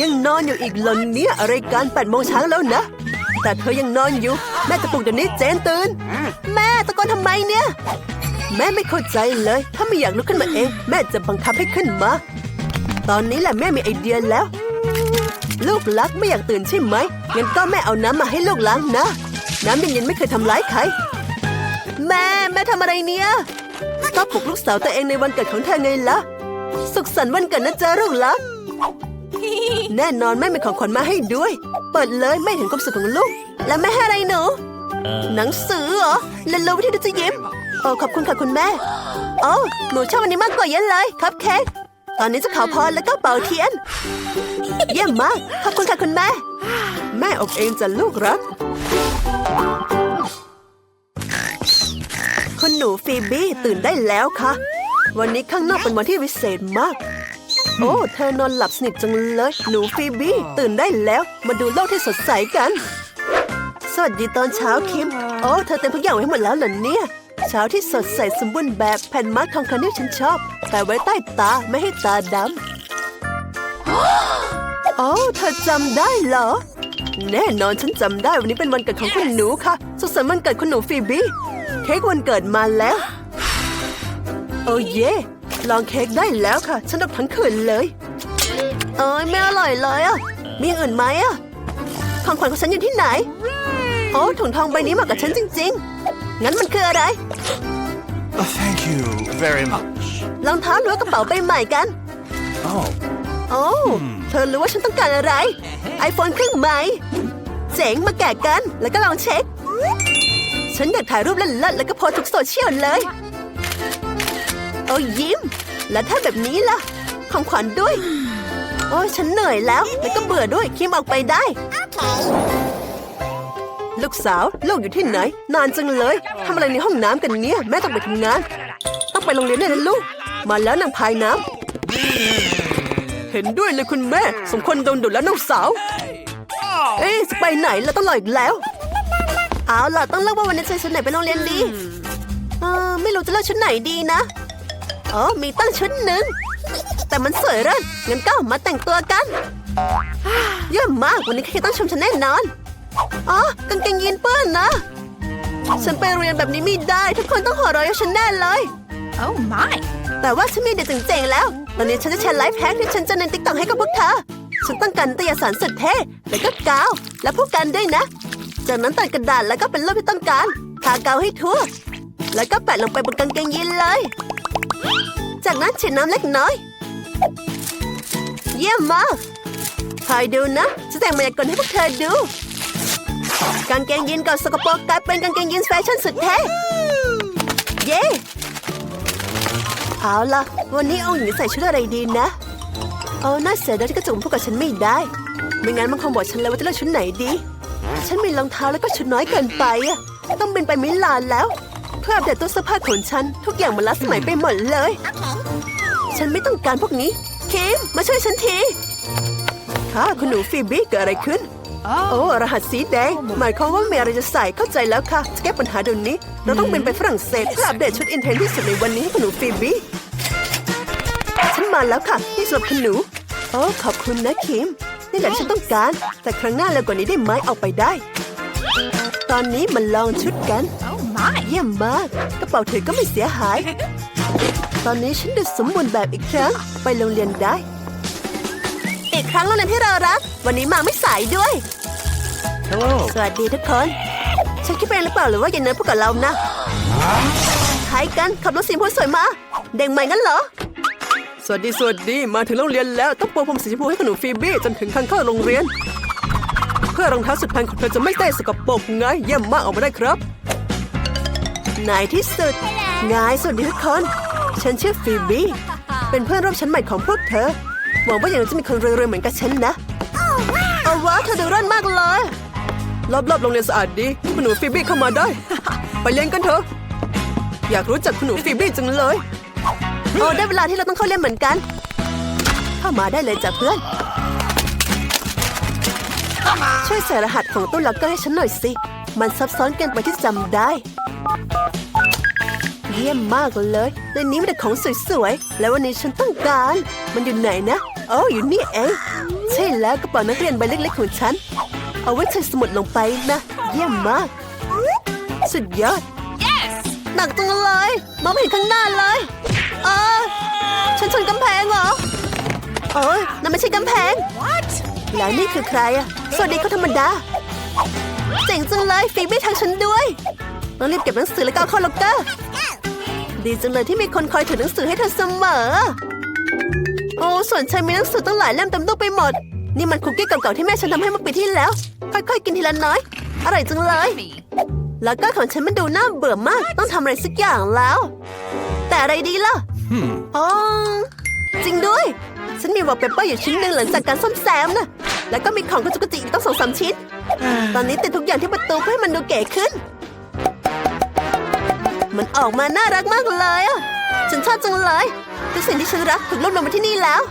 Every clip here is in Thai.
ยังนอนอยู่อีกเหรนเนี่ยอะไรกันแปดโมงเช้าแล้วนะ แต่เธอยังนอนอยู่ แม่จะปลุกเดี๋ยวนี้เจนตื่น แม่ตะโกนทำไมเนี่ย แม่ไม่เข้าใจเลย ถ้าไม่อยากลุกขึ้นมาเอง แม่จะบังคับให้ขึ้นมา ตอนนี้แหละแม่มีไอเดียแล้ว ลูกรักไม่อยากตื่นใช่ไหมงั้นก็แม่เอาน้ำมาให้ลูกล้างนะ น้ำเย็นๆไม่เคยทำร้ายใคร แม่แม่ทำอะไรเนี่ยก็ปลุกลูกสาวตัวเองในวันเกิดของเธอไงล่ะ สุขสันต์วันเกิดนะจ๊ะลูกรัก แน่นอนแม่มีของขวัญมาให้ด้วย เปิดเลยแม่เห็นความสุขของลูก แล้วแม่ให้อะไรหนูหนังสือเหรอเล่นรู้วิธีดูจะยิ้มโอ้ขอบคุณค่ะคุณแม่โอ้หนูชอบอันนี้มากกว่าเยอะเลยครับเค้กตอนนี้จะขอพรแล้วก็เป่าเทียน เยี่ยมมาก ขอบคุณค่ะคุณแม่ แม่อบเองจะลูกรัก คุณหนูฟีบี้ตื่นได้แล้วค่ะ วันนี้ข้างนอกเป็นวันที่วิเศษมาก โอ้ เธอนอนหลับสนิทจังเลยหนูฟีบี้ ตื่นได้แล้ว มาดูโลกที่สดใสกัน สวัสดีตอนเช้าคิม โอ้เธอเต็มทุกอย่างไว้หมดแล้วเหรอเนี่ย เช้าที่สดใสสมบูรณ์แบบแผ่นมาร์คทองคำที่ฉันชอบ แต่ไว้ใต้ตาไม่ให้ตาดำโอ้เธอจำได้เหรอ แน่นอนฉันจำได้วันนี้เป็นวันเกิดของคุณหนูค่ะ สุขสันต์วันเกิดคุณหนูฟีบี้ เค้กวันเกิดมาแล้ว โอ้เย่ ลองเค้กได้แล้วค่ะ ฉันรับทั้งคืนเลย เอ้ยไม่อร่อยเลยอะ มีอย่างอื่นไหมอะของขวัญของฉันอยู่ที่ไหน โอ้ถุงทองใบนี้เหมาะกับฉันจริง ๆ งั้นมันคืออะไร Oh, thank you very much. รองเท้าหรือว่ากระเป๋าใบใหม่กัน Oh, โอ้เธอรู้ว่าฉันต้องการอะไรไอโฟนเครื่องใหม่เจ๋งมาแกะกัน แล้วก็ลองเช็ค ฉันอยากถ่ายรูปเล่นๆแล้วก็โพสต์ทุกโซเชียลเลย โอ้ยิ้ม แล้วถ้าแบบนี้ล่ะ ของขวัญด้วย โอ้ยฉันเหนื่อยแล้ว แล้วก็เบื่อด้วยคิมออกไปได้ ลูกสาวลูกอยู่ที่ไหน นานจังเลยทำอะไรในห้องน้ำกันเนี่ย แม่ต้องไปทำงาน ต้องไปโรงเรียนด้วยนะลูก มาแล้วนางพายน้ำเห็นด้วยเลยคุณแม่ สมควรโดนดุแล้วน้องสาว เอ๊ะจะไปไหนเราต้องรออีกแล้วเอาล่ะต้องเลือกว่าวันนี้จะใส่ชุดไหนไปโรงเรียนดีเออไม่รู้จะเลือกชุดไหนดีนะ อ๋อมีตั้งชุดหนึ่ง แต่มันสวยเร่นงั้นก็มาแต่งตัวกัน เยี่ยมมากวันนี้ใครต้องชมฉันแน่นอน อ๋อกางเกงยีนเปื้อนนะ ฉันไปเรียนแบบนี้ไม่ได้ ทุกคนต้องหัวเราะให้ฉันแน่เลย Oh my! แต่ว่าฉันมีเด็กเจ๋งๆแล้ว ตอนนี้ฉันจะแชร์ไลฟ์แพ็กที่ฉันจะในติ๊กต็อกให้กับพวกเธอ ฉันต้องการนิตยสารสุดเท่แล้วก็กาว และผู้กันด้วยนะ จากนั้นตัดกระดาษแล้วก็เป็นรูปที่ต้องการ ทากาวให้ทั่ว แล้วก็แปะลงไปบนกางเกงยีนเลย จากนั้นฉีดน้ำเล็กน้อย เยี่ยมมากคอยดูนะจะแต่งมายากลให้พวกเธอดู กางเกงยีนก่อนสกปรกกลายเป็นกางเกงยีนแฟชั่นสุดเท่เย้เอาล่ะ วันนี้เอาหญิงใส่ชุดอะไรดีนะเอาน่าเสียดายที่กระจุมพูดกับฉันไม่ได้ ไม่งั้นมันคงบอกฉันแล้วว่าจะเลือกชุดไหนดี ฉันมีรองเท้าแล้วก็ชุดน้อยเกินไปอะต้องบินไปมิลานแล้ว พื่ออัปเดตตู้เสื้อผ้าของฉัน ทุกอย่างมันล้าสมัยไปหมดเลย ฉันไม่ต้องการพวกนี้คิมมาช่วยฉันทีค่ะคุณหนูฟีบี้เกิดอะไรขึ้น โอ้รหัสสีแดง หมายความว่าไม่มีอะไรจะใส่เข้าใจแล้วค่ะจะแก้ปัญหาเดี๋ยวนี้ เราต้องบินไปฝรั่งเศสเพื่ออัปเดตชุดอินเทรนด์ที่สุดในวันนี้ให้คุณหนูฟีบี้ฉันมาแล้วค่ะนี่สำหรับคุณหนูโอ้ขอบคุณนะคิมนี่แหละที่ฉันต้องการ แต่ครั้งหน้าเร็วกว่านี้ได้ไหมเอาไปได้ ตอนนี้มาลองชุดกัน Oh my! เยี่ยมมากกระเป๋าถือก็ไม่เสียหาย ตอนนี้ฉันดูสมบูรณ์แบบอีกครั้ง ไปโรงเรียนได้ อีกครั้งโรงเรียนที่เรารัก วันนี้มาไม่สายด้วย hello. สวัสดีทุกคน ฉันคิดไปเองหรือเปล่าหรือว่าอย่างนั้นพูดกับเรานะใครกันขับรถสีชมพูสวยมา เด็กใหม่งั้นเหรอ สวัสดีสวัสดีมาถึงโรงเรียนแล้วต้องโปรผมสีชมพูให้ขนมฟีบี้จนถึงทางเข้าโรงเรียน เพื่อรองเท้าสุดแพงของเธอจะไม่ได้สกปรกไงเยี่ยมมากออกมาได้ครับ ในที่สุดไงสวัสดีทุกคน ฉันชื่อฟีบี้เป็นเพื่อนร่วมชั้นใหม่ของพวกเธอหวังว่าอย่างนั้นจะมีคนรวยๆเหมือนกับฉันนะเอาวะเธอดูร่อนมากเลยรอบๆโรงเรียนสะอาดดีคุณหนูฟีบี้เข้ามาได้ ไปเรียนกันเถอะ อยากรู้จักคุณหนูฟีบี้จังเลยโอ้ได้เวลาที่เราต้องเข้าเรียนเหมือนกัน เข้ามาได้เลยจ้ะเพื่อน ช่วยใส่รหัสของตู้ล็อกเกอร์ให้ฉันหน่อยสิ มันซับซ้อนเกินไปที่จำได้ เยี่ยมมากเลยในนี้มีแต่ของสวยๆ แล้ววันนี้ฉันต้องการ มันอยู่ไหนนะโอ้อยู่นี่เอง ใช่แล้วกระเป๋านักเรียนใบเล็กๆของฉัน เอาไว้ใส่สมุดลงไปนะ เยี่ยมมาก สุดยอดหนักจังเลยมองไม่เห็นข้างหน้าเลยเออฉันชนกำแพงเหรอเอ้ยนั่นไม่ใช่กำแพงแล้วนี่คือใครอะสวัสดีเขาธรรมดา เจ๋งจังเลยฟีไม่ทางฉันด้วยต้องรีบเก็บหนังสือแล้วก็เอาเข้าล็อกเกอร์ดีจังเลยที่มีคนคอยถือหนังสือให้เธอเสมอ โอ้ส่วนฉันมีหนังสือตั้งหลายเล่มเต็มตู้ไปหมด นี่มันคุกกี้เก่าๆที่แม่ฉันทำให้เมื่อปีที่แล้ว ค่อยๆกินทีละน้อย อร่อยจังเลย แล้วก็ของฉันมันดูน่าเบื่อมาก ต้องทำอะไรสักอย่างแล้ว แต่อะไรดีล่ะ Hmm. อ๋อจริงด้วย ฉันมีวอลเปเปอร์อยู่ชิ้นหนึ่งหลังจากการซ่อมแซมนะ แล้วก็มีของกระจุกกระจิกอีกต้องสองสามชิ้น ตอนนี้ติดทุกอย่างที่ประตูเพื่อให้มันดูเก๋ขึ้น มันออกมาน่ารักมากเลยอะ ฉันชอบจังเลย ทุกสิ่งที่ฉันรักถูกรวบรวมมาที่นี่แล้ว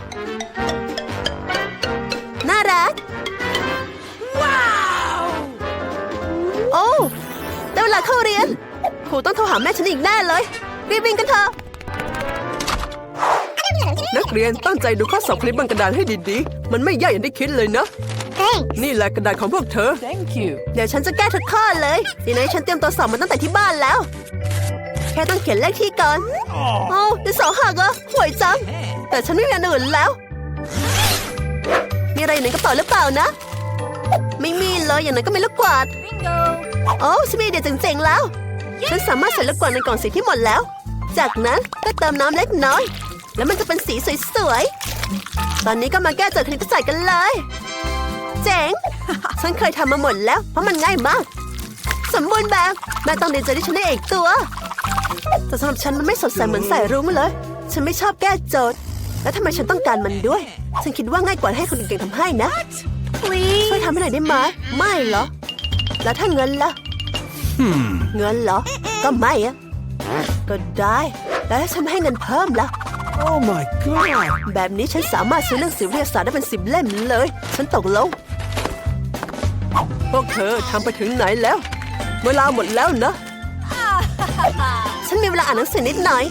น่ารักโอ้ได้เวลาเข้าเรียนครูต้องโทรหาแม่ฉันอีกแน่เลย รีบวิ่งกันเถอะนั กเรียนตั้งใจดูข้อสอบคลิปบนกระดานให้ดีๆ มันไม่ยากอย่างที่คิดเลยนะนี่แหละกระดาษของพวกเธอ Thank you. เดี๋ยวฉันจะแก้ทุกข้อเลยทีนี้ฉันเตรียมตัวสอบมาตั้งแต่ที่บ้านแล้ว แค่ต้องเขียนเลขที่ก่อนเอ้าดินสอหักเหรอห่วยจัง แต่ฉันไม่มีอันอื่นแล้ว มีอะไรอยู่ในกระเป๋าหรือเปล่านะ ไม่มีเลยอย่างนั้นก็มีลูกกวาด Bingo. โอ้ฉันมีไอเดียเจ๋งๆแล้ว ฉันสามารถใส่ลูกกวาดในกล่องสีที่หมดแล้ว จากนั้นก็เติมน้ำเล็กน้อย แล้วมันจะเป็นสีสวยๆ ตอนนี้ก็มาแก้โจทย์คณิตศาสตร์กันเลย เจ๋ง ฉันเคยทำมาหมดแล้ว เพราะมันง่ายมาก สมบูรณ์แบบแม่ต้องดีใจที่ฉันได้เอกตัว แต่สำหรับฉันมันไม่สดใสเหมือนใส่รุ้งเลย ฉันไม่ชอบแก้โจทย์ แล้วทำไมฉันต้องการมันด้วย ฉันคิดว่าง่ายกว่าให้คนอื่นเก่งทำให้นะ ช่วยทำให้หน่อยได้ไหมไม่เหรอ แล้วถ้าเงินล่ะ Hmm. เงินเหรอ ก็ไม่อะก็ได้ แล้วถ้าฉันไม่ให้เงินเพิ่มล่ะ Oh my god. แบบนี้ฉันสามารถซื้อหนังสือวิทยาศาสตร์ได้เป็นสิบเล่มเลย ฉันตกลง พวกเธอทำไปถึงไหนแล้ว เวลาหมดแล้วนะ ฉันมีเวลาอ่านหนังสือนิดหน่อย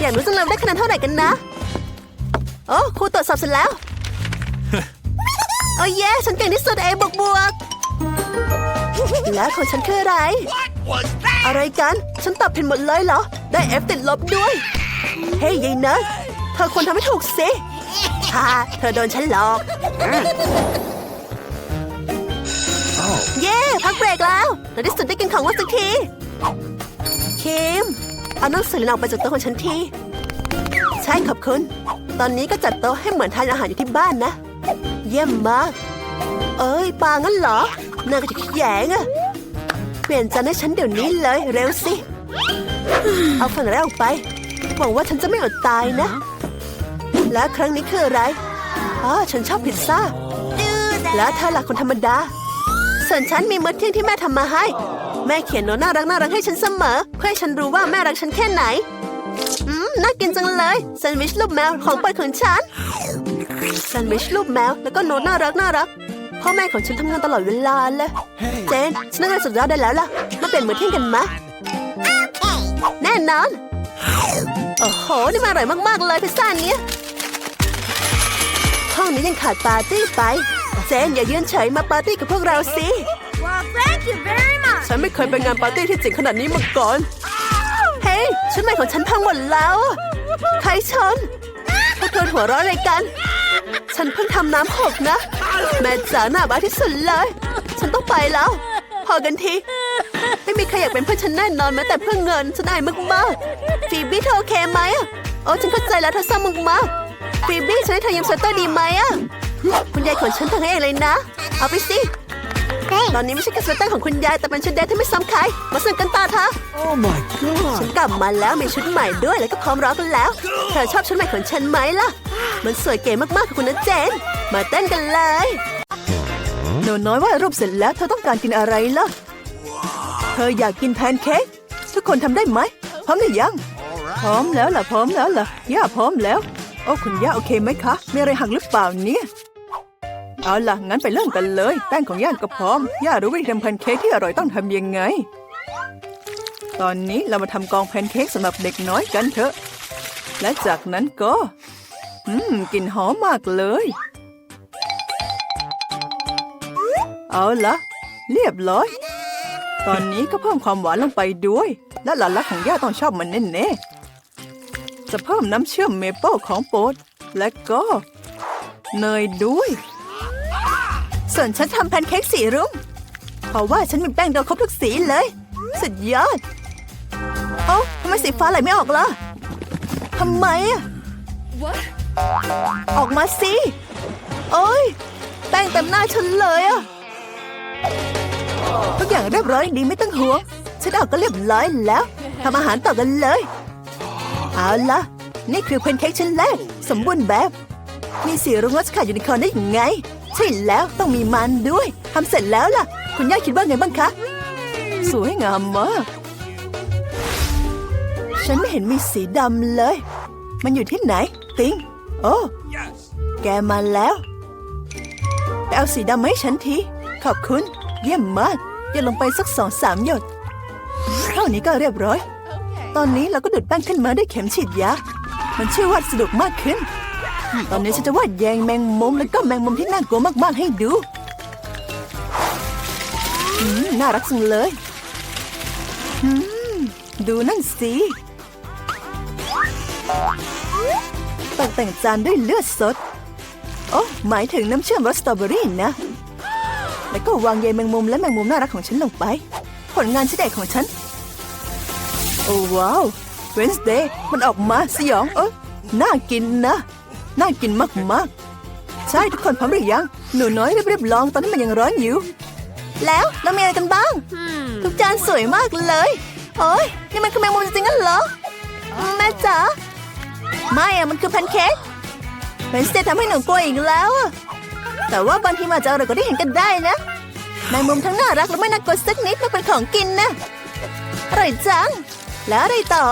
อยากรู้จังเลยว่าได้คะแนนเท่าไหร่กันนะ โอ้ครูตรวจสอบเสร็จแล้ว โอ้เย่ฉันเก่งที่สุดเอบวกบวกแล้วของฉันคืออะไร อะไรกัน ฉันตอบผิดหมดเลยเหรอ ได้ F ติดลบด้วย เฮ้ยยายเนิร์ดเธอควรทำให้ถูกสิฮ่าเธอโดนฉันหลอก เย้ พักเบรกแล้วในที่สุดได้กินของว่างสักทีคิมเอาหนังสือออกไปจากโต๊ะของฉันทีใช่ขอบคุณ ตอนนี้ก็จัดโต๊ะให้เหมือนทานอาหารอยู่ที่บ้านนะ เยี่ยมมาก เอ้ยปางั้นเหรอน่าก็จะขี้แยงอะเปลี่ยนจานให้ฉันเดี๋ยวนี้เลยเร็วสิ เอาฝั่งแรกออกไป หวังว่าฉันจะไม่อดตายนะ และครั้งนี้คืออะไรอ๋อฉันชอบพิซซ่า แล้วเธอหลักคนธรรมดา ส่วนฉันมีมื้อเที่ยงที่แม่ทำมาให้ แม่เขียนโน้ตน่ารักน่ารักให้ฉันเสมอ เพื่อให้ฉันรู้ว่าแม่รักฉันแค่ไหน อืม น่ากินจังเลยแซนด์วิชรูปแมวของโปรดของฉันแซนด์วิชรูปแมวแล้วก็โน้ตน่ารักน่ารักพ่อแม่ของฉันทำงานตลอดเวลาเลย Hey. เจน ฉันนั่งเรียนสุดยอดได้แล้วล่ะ มาเปลี่ยนมื้อเที่ยงกันมะแน่นอน โอ้โห นี่มันอร่อยมาก ๆ เลยพิซซ่าเนี้ยห้องนี้ยังขาดปาร์ตี้ไป เจนอย่ายืนเฉยมาปาร์ตี้กับพวกเราสิ Well, thank you very much. ฉันไม่เคยไปงานปาร์ตี้ที่เจ๋งขนาดนี้มาก่อน เฮ้ยชุดใหม่ของฉันพังหมดแล้วอะใครชนพวกเธอหัวเร้ออะไรกัน ฉันเพิ่งทำน้ำหกนะ แม่จ๋าหน้าบ้าที่สุดเลย ฉันต้องไปแล้ว พอกันที ไม่มีใครอยากเป็นเพื่อนฉันแน่นอนแม้แต่เพื่อเงินฉันอายมากๆฟีบี้เธอโอเคไหมอะโอ้ฉันเข้าใจแล้วเธอซ่อมมากๆฟีบี้ฉันให้เธอยืมสเตอร์ดีไหมอะคุณยายของฉันทำให้เองเลยนะ เอาไปสิตอนนี้ไม่ใช่แค่สเวตเตอร์ของคุณยายแต่เป็นชุดเดทที่ไม่ซ้ำใครมาสั่งกันตาเธอ Oh my ฉัน god. กลับมาแล้วมีชุดใหม่ด้วยแล้วก็พร้อมร้องกันแล้ว เธอชอบชุดใหม่ของฉันไหมล่ะ มันสวยเก๋มากๆค่ะคุณนะเจน มาเต้นกันเลยหนูน้อยว่าดรูปเสร็จแล้วเธอต้องการกินอะไรล่ะ เธออยากกินแพนเค้กทุกคนทำได้ไหม พร้อมหรือยัง พร้อมแล้วล่ะพร้อมแล้วล่ะย่าพร้อมแล้ว โอ้คุณย่าโอเคไหมคะ มีอะไรหักหรือเปล่าเนี่ยเอาล่ะ งั้นไปเริ่มกันเลย แป้งของย่าก็พร้อม ย่ารู้วิธีทำแพนเค้กที่อร่อยต้องทำยังไง ตอนนี้เรามาทำกองแพนเค้กสำหรับเด็กน้อยกันเถอะ และจากนั้นก็ อืมกลิ่นหอมมากเลย เอาละเรียบร้อย ตอนนี้ก็เพิ่มความหวานลงไปด้วย และหลานรักของย่าต้องชอบมันแน่ๆจะเพิ่มน้ำเชื่อมเมเปิลของโปรดและก็เนยด้วย ส่วนฉันทำแพนเค้กสีรุ้งเพราะว่าฉันมีแป้งโดนครบทุกสีเลย สุดยอดเอ้าทำไมสีฟ้าไหลไม่ออกล่ะทำไมอะออกมาสิ โอ้ย แป้งเต็มหน้าฉันเลยอะ ทุกอย่างเรียบร้อยดีไม่ต้องห่วงฉันเอาก็เรียบร้อยแล้วทำอาหารต่อกันเลย เอาละนี่คือแพนเค้กชิ้นแรก สมบูรณ์แบบ มีสีรุ้งรัชขาดยูนิคอร์นได้ยังไง ใช่แล้วต้องมีมันด้วยทำเสร็จแล้วล่ะ คุณย่าคิดว่าไงบ้างคะ สวยงามมากฉันไม่เห็นมีสีดำเลย มันอยู่ที่ไหน ติง โอ้ แกมาแล้ว ไปเอาสีดำมาให้ฉันที ขอบคุณ เยี่ยมมากหยดลงไปสักสองสามหยดเท่านี้ก็เรียบร้อย ตอนนี้เราก็ดูดแป้งขึ้นมาด้วยเข็มฉีดยา มันช่วยวาดสนุกมากขึ้น ตอนนี้ฉันจะวาดแยงแมงมุมแล้วก็แมงมุมที่น่ากลัวมากๆให้ดูอืมน่ารักจังเลยอืมดูนั่นสิตกแต่งจานด้วยเลือดสด โอ้หมายถึงน้ำเชื่อมรสสตรอเบอรี่นะ แล้วก็วางใยแมงมุมและแมงมุมน่ารักของฉันลงไป ผลงานชิ้นเด็กของฉัน โอ้ว้าวเวนส์เดย์มันออกมาสยองเออน่ากินนะ น่ากินมากๆ ใช่ทุกคนพร้อมหรือยัง หนูน้อยรีบๆลองตอนนี้มันยังร้อนอยู่ แล้วเรามีอะไรกันบ้าง ทุกจานสวยมากเลย โอ้ยนี่มันคือแมงมุมจริงๆงั้นเหรอ แม่จ๋าไม่อะมันคือแพนเค้กเวนสเตย์ทำให้หนูกลัวอีกแล้วอะ แต่ว่าบางทีมันอาจจะอร่อยกว่าที่เห็นกันได้นะแมงมุมทั้งน่ารักและไม่น่ากลัวสักนิดมันเป็นของกินนะอร่อยจัง แล้วอะไรต่อ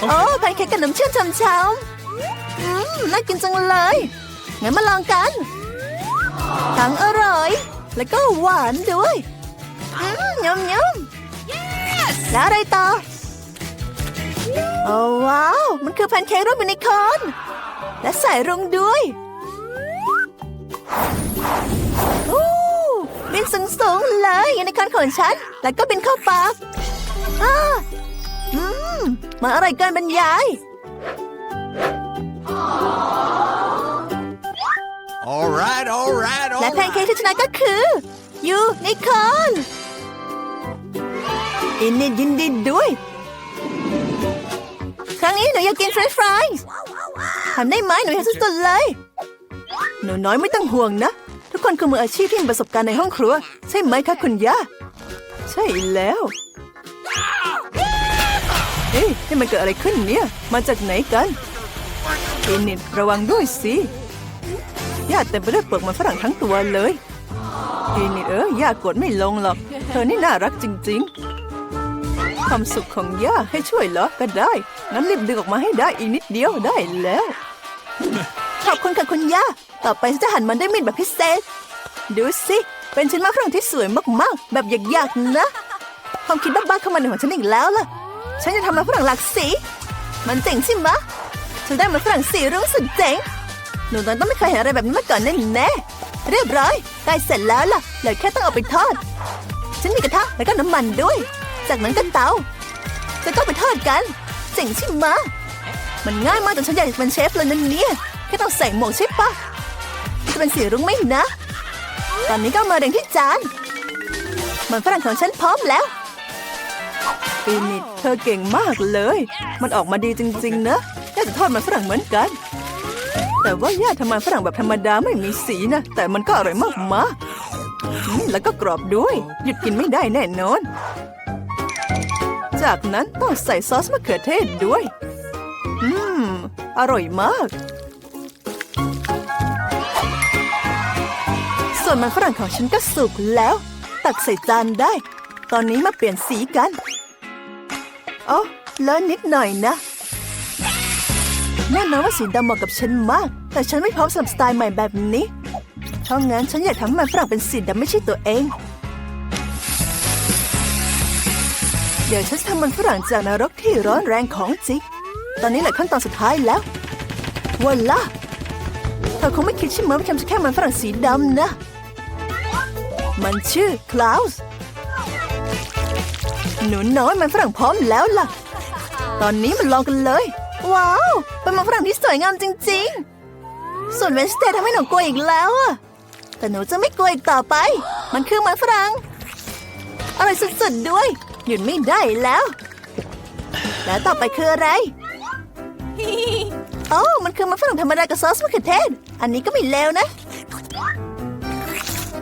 โอ้แพนเค้กกับน้ำเชื่อมช้ำๆอืมน่ากินจังเลยงั้นมาลองกัน ทั้งอร่อย แล้วก็หวานด้วยอืมยำยำแล้วอะไรต่อ โอ้ว้าว มันคือแพนเค้กรูปยูนิคอร์นและใส่รุ้งด้วย อู้บินสูงๆเลยยูนิคอร์นของฉัน แล้วก็บินเข้าปากอ้าอืมมันอร่อยเกินบรรยาย All right, all right, all และแพน right. เค้กที่ชนะก็คือยูนิคอร์นอินดียินดีด้วย ครั้งนี้หนูอยากกินเฟรนช์ฟรายทำได้ไหมหนูอยากสุดๆเลย หนูน้อยไม่ต้องห่วงนะ ทุกคนคือมืออาชีพที่มีประสบการณ์ในห้องครัว ใช่ไหมคะคุณย่า ใช่แล้วเฮ้ยนี่มันเกิดอะไรขึ้นเนี่ย มาจากไหนกันเอนิดระวังด้วยสิย่าเต็มไปด้วยเปลือกมันฝรั่งทั้งตัวเลยเอนิดเออย่ากดไม่ลงหรอก เธอนี่น่ารักจริง ๆ ความสุขของย่าให้ช่วยเหรอ ก็ได้ งั้นรีบดึงออกมาให้ได้อีกนิดเดียวได้แล้ว ขอบคุณค่ะคุณย่า ต่อไปฉันจะหั่นมันด้วยมีดแบบพิเศษ ดูสิ เป็นชิ้นมะฝรั่งที่สวยมากๆ แบบอยากๆนะ ความคิดบ้าๆเข้ามาในหัวฉันอีกแล้วล่ะ ฉันจะทำมันฝรั่งหลากสี มันเจ๋งใช่ไหมฉันได้มันฝรั่งสีรุ้งสุดเจ๋ง หนูน้อยต้องไม่เคยเห็นอะไรแบบนี้มาก่อนแน่ๆเรียบร้อยใกล้เสร็จแล้วล่ะเหลือแค่ต้องเอาไปทอด ฉันมีกระทะแล้วก็น้ำมันด้วย จากนั้นก็เตา จะต้องไปทอดกันเจ๋งใช่ไหมมันง่ายมากจนฉันอยากจะเป็นเชฟเลยนั่นเนี่ยแค่ต้องใส่หมวกใช่ปะ จะเป็นสีรุ้งไหมนะ ตอนนี้ก็มาเรียงที่จาน มันฝรั่งของฉันพร้อมแล้วปีนิดเธอเก่งมากเลย มันออกมาดีจริง ๆ นะย่าจะทอดมันฝรั่งเหมือนกัน แต่ว่าย่าทำมันฝรั่งแบบธรรมดาไม่มีสีนะ แต่มันก็อร่อยมากมาแล้วก็กรอบด้วย หยุดกินไม่ได้แน่นอน จากนั้นต้องใส่ซอสมะเขือเทศด้วย อืม อร่อยมาก ส่วนมันฝรั่งของฉันก็สุกแล้ว ตักใส่จานได้ ตอนนี้มาเปลี่ยนสีกันอ๋อเลอะนิดหน่อยนะแน่นอนว่าสีดำเหมาะกับฉันมาก แต่ฉันไม่พร้อมสำหรับสไตล์ใหม่แบบนี้เพราะงั้นฉันอยากทำให้มันฝรั่งเป็นสีดำไม่ใช่ตัวเอง เดี๋ยวฉันจะทำมันฝรั่งจากนรกที่ร้อนแรงของจริงตอนนี้แหละขั้นตอนสุดท้ายแล้ววันละเธอคงไม่คิดใช่ไหมว่าแคมจะแค่มันฝรั่งสีดำนะ มันชื่อคลาวส์หนูน้อยมันฝรั่งพร้อมแล้วล่ะ ตอนนี้มันลองกันเลย ว้าว เป็นมันฝรั่งที่สวยงามจริง ๆ ส่วนเวนสเตย์ทำให้หนูกลัวอีกแล้วอะแต่หนูจะไม่กลัวอีกต่อไป มันคือมันฝรั่งอร่อยสุดๆด้วย หยุดไม่ได้แล้ว แล้วต่อไปคืออะไรโอ้มันคือมันฝรั่งธรรมดากับซอสมะเขือเทศ อันนี้ก็ไม่เลวนะ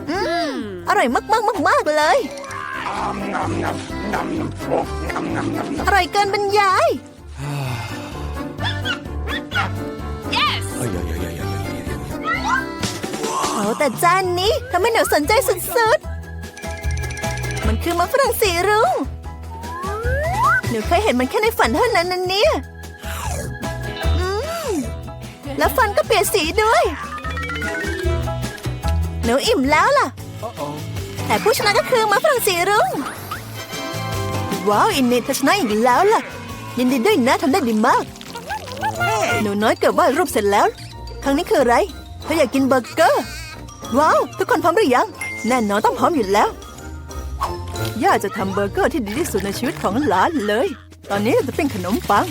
อืมอร่อยมากๆมากๆเลย อร่อยเกินบรรยายโอ้แต่จานนี้ทำให้หนูสนใจสุดๆ มันคือมะฝรั่งสีรุ้งหนูเคยเห็นมันแค่ในฝันเท่านั้นนะเนี่ยอืมแล้วฟันก็เปลี่ยนสีด้วย หนูอิ่มแล้วล่ะ แต่ผู้ชนะก็คือมะฝรั่งสีรุ้งว้าวอินเนตเธอชนะอีกแล้วล่ะ ยินดีด้วยนะทำได้ดีมาก หนูน้อยเกือบวาดรูปเสร็จแล้ว ครั้งนี้คืออะไรเธออยากกินเบอร์เกอร์ ว้าว ทุกคนพร้อมหรือยัง แน่นอนต้องพร้อมอยู่แล้ว ย่าจะทำเบอร์เกอร์ที่ดีที่สุดในชีวิตของหลานเลย ตอนนี้จะเป็นขนมปัง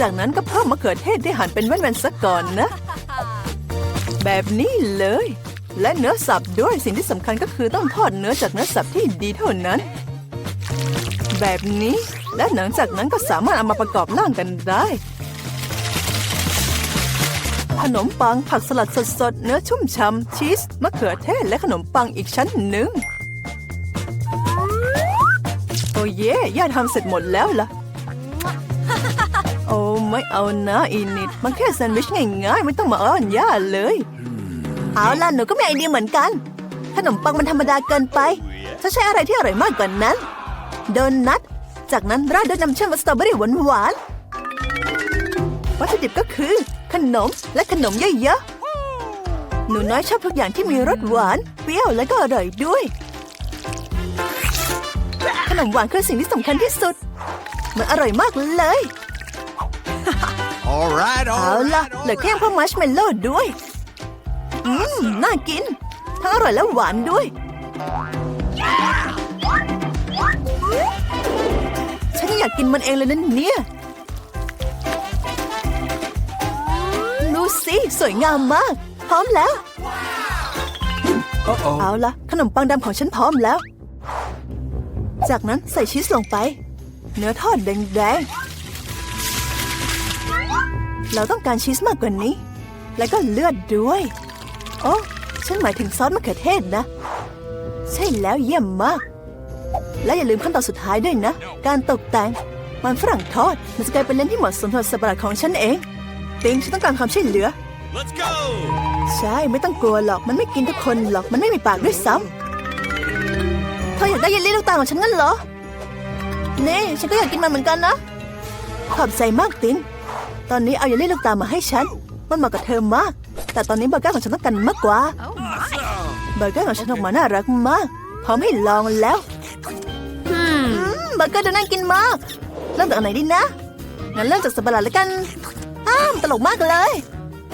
จากนั้นก็เพิ่มมะเขือเทศที่หั่นเป็นแว่นๆซะก่อนนะ แบบนี้เลย และเนื้อสับด้วยสิ่งที่สำคัญก็คือต้องทอดเนื้อจากเนื้อสับที่ดีเท่านั้น แบบนี้และหลังจากนั้นก็สามารถเอามาประกอบร่างกันได้ ขนมปังผักสลัดสดๆ เนื้อชุ่มฉ่ำชีส มะเขือเทศและขนมปังอีกชั้นหนึ่ง โอ้เย่ย่าทำเสร็จหมดแล้วล่ะ โอ้ไม่เอานะอีนิด มันแค่แซนด์วิชง่ายๆ ไม่ต้องมาอ้อนย่าเลย เอาล่ะหนูก็มีไอเดียเหมือนกัน ขนมปังมันธรรมดาเกินไปจะใช้อะไรที่อร่อยมากกว่านั้น โดนัทจากนั้นราดด้วยน้ำเชื่อมสตรอเบอรี่หวานๆวัตถุดิบก็คือ ขนมและขนมเยอะๆหนูน้อยชอบทุกอย่างที่มีรสหวาน เปรี้ยวและก็อร่อยด้วย ขนมหวานคือสิ่งที่สำคัญที่สุด มันอร่อยมากเลย All right, เอา all ล่ะ right. เหลือแค่เพิ่มมัชเมลโล่ด้วย อืม น่ากิน ทั้งอร่อยและหวานด้วย ฉันอยากกินมันเองเลยนั่นเนี่ย ดูสิ สวยงามมาก พร้อมแล้ว Uh-oh. เอาละขนมปังดำของฉันพร้อมแล้ว จากนั้นใส่ชีสลงไป เนื้อทอดแดงๆ เราต้องการชีสมากกว่านี้ แล้วก็เลือดด้วย โอ้ฉันหมายถึงซอสมะเขือเทศนะ ใช่แล้วเยี่ยมมาก และอย่าลืมขั้นตอนสุดท้ายด้วยนะ การตกแต่ง มันฝรั่งทอด มันจะกลายเป็นเลนส์ที่เหมาะสมสำหรับสัตว์ประหลาดของฉันเองติงฉันต้องการความช่วยเหลือ Let's go. ใช่ไม่ต้องกลัวหรอกมันไม่กินทุกคนหรอกมันไม่มีปากด้วยซ้ำเธออยากได้เยลลี่ลูกตาลของฉันงั้นเหรอนี่ฉันก็อยากกินมันเหมือนกันนะขอบใจมากตินตอนนี้เอาเยลลี่ลูกตาลมาให้ฉัน มันเหมาะกับเธอมาก แต่ตอนนี้เบอร์เกอร์ของฉันต้องการมากกว่า เบอร์เกอร์ของฉันออกมาน่ารักมาก พร้อมให้ลองแล้วอืมเบอร์เกอร์ดูน่ากินมาก เริ่มจากอันไหนดีนะ งั้นเริ่มจากสับปะรดแล้วกันอ้ามตลกมากเลย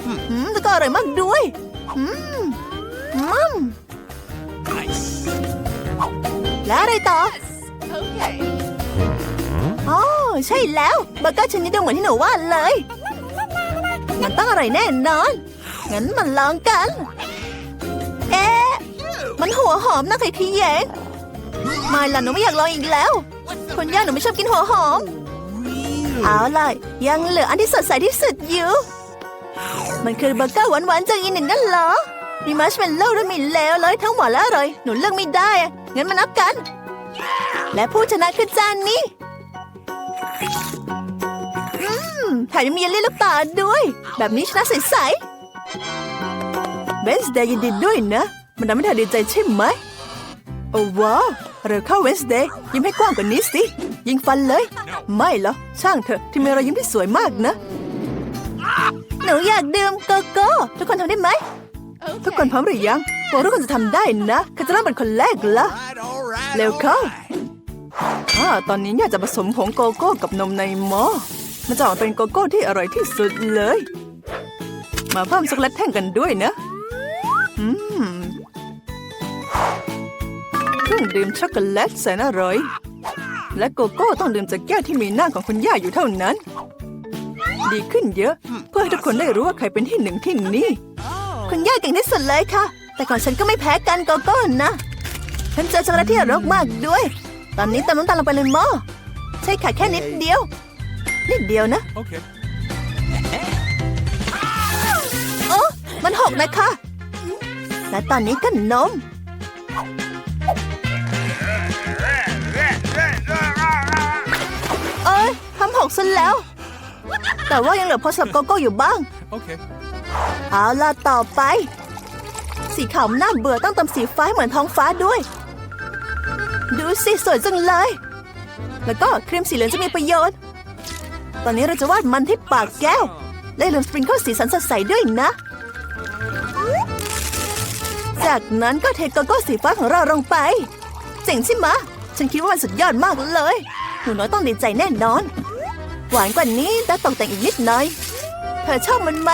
อืมแล้วก็อร่อยมากด้วย อืมอืม Nice. แล้วอะไรต่ออ๋อใช่แล้วเบอร์เกอร์ชนิดเดียวเหมือนที่หนูว่าเลย มันต้องอร่อยแน่นอน งั้นมันลองกัน เอ๊ะ มันหัวหอมนะใส่ทีเองไม่ล่ะหนูไม่อยากลองอีกแล้วคุณย่าหนูไม่ชอบกินหัวหอม เอาเลยยังเหลืออันที่สดใสที่สุดอยู่ มันคือเบอร์เกอร์หวานๆจากอินเดียนั่นเหรอ มีมัชเมลโล่ด้วยมีแล้วเลยทั้งหมดแล้วอร่อย หนูเลือกไม่ได้ งั้นมานับกัน และผู้ชนะคือจานนี้อืมแถมยังมีเยลลี่ลูกตาด้วย แบบนี้ชนะใสๆ เบนส์เดย์ยินดีด้วยนะ มันทำให้เธอดีใจใช่ไหม โอ้ว้าวเร็วเข้าเวนส์เดย์ยิ้มให้กว้างกว่านี้สิ ยิงฟันเลย ไม่เหรอ ช่างเถอะ ที่มีรอยยิ้มที่สวยมากนะ หนูอยากดื่มโกโก้ ทุกคนทำได้ไหม ทุกคนพร้อมหรือยังพวกทุกคนจะทำได้นะใครจะเริ่มเป็นคนแรกละ Right, all right. เร็วเข้าอ่าตอนนี้อยากจะผสมผงโกโก้กับนมในหม้อมันจะออกมาเป็นโกโก้ที่อร่อยที่สุดเลย มาเพิ่มช็อกโกแลตแท่งกันด้วยนะ อืมรื่องดื่มช็อกโกแลตแสนอร่อย และโกโก้ต้องดื่มจากแก้วที่มีหน้าของคุณย่าอยู่เท่านั้น ดีขึ้นเยอะ เพื่อให้ทุกคนได้รู้ว่าใครเป็นที่หนึ่งที่นี่คุณย่าเก่งที่สุดเลยค่ะ แต่ก่อนฉันก็ไม่แพ้กันโกโก้นะฉันเจอช็อกโกแลตที่อร่อยมากด้วย ตอนนี้เติมน้ำตาลลงไปเลยหม้อใช่ค่ะแค่นิดเดียว นิดเดียวนะ Okay. มันหกนะคะ และตอนนี้ก็นม เอ้ยทำหกซะแล้ว แต่ว่ายังเหลือพอสำหรับโกโก้อยู่บ้าง Okay. เอาล่ะต่อไป สีขาวน่าเบื่อต้องเติมสีฟ้าให้เหมือนท้องฟ้าด้วย ดูสิสวยจังเลย แล้วก็ครีมสีเหลืองจะมีประโยชน์ ตอนนี้เราจะวาดมันที่ปากแก้ว ได้ลืมสปริงเกิลสีสันสดใสด้วยนะ จากนั้นก็เทโกโก้สีฟ้าของเราลงไปเจ๋งใช่ไหมฉันคิดว่ามันสุดยอดมากเลย หนูน้อยต้องดีใจแน่นอน หวานกว่านี้แต่ตกแต่งอีกนิดหน่อย เธอชอบมันไหม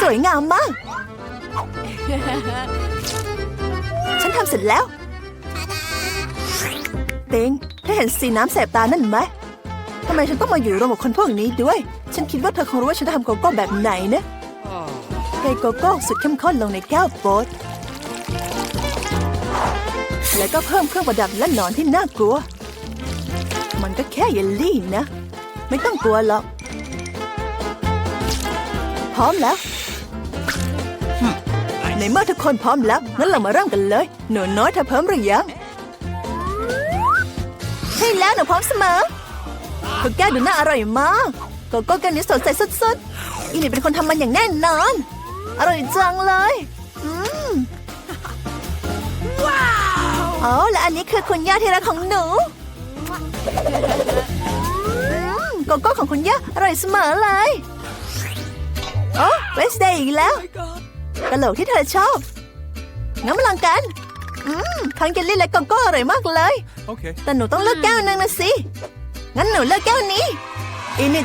สวยงามมาก ฉันทำเสร็จแล้ว เต็งเธอเห็นสีน้ำแสบตานั่นไหมทำไมฉันต้องมาอยู่รวมกับคนพวกนี้ด้วย ฉันคิดว่าเธอคงรู้ว่าฉันจะทำโกโก้แบบไหนนะ เทโกโก้สุดเข้มข้นลงในแก้วโป๊ตแล้วก็เพิ่มเครื่องประดับและหนอนที่น่ากลัว มันก็แค่เยลลี่นะ ไม่ต้องกลัวหรอก พร้อมแล้ว ในเมื่อทุกคนพร้อมแล้ว งั้นเรามาเริ่มกันเลย หนูน้อยเธอพร้อมหรือยังใช่แล้วหนูพร้อมเสมอคุกแก้วดูน่าอร่อยมากโกโก้แกันนี้สดใสสุดๆอีนี่เป็นคนทำมันอย่างแน่นอน อร่อยจังเลยอืมว้าวอ๋อและอันนี้คือคุณย่าที่รักของหนูอืมโกโก้ของคุณย่าอร่อยเสมอเลยโอ้เวสเดย์อีกแล้วกะโหลกที่เธอชอบงั้นมาลองกันอืมทั้งเจลลี่และโกโก้อร่อยมากเลย Okay. แต่หนูต้องเลือกแก้วหนึงนะสิ งั้นหนูเลือกแก้วนี้อินิ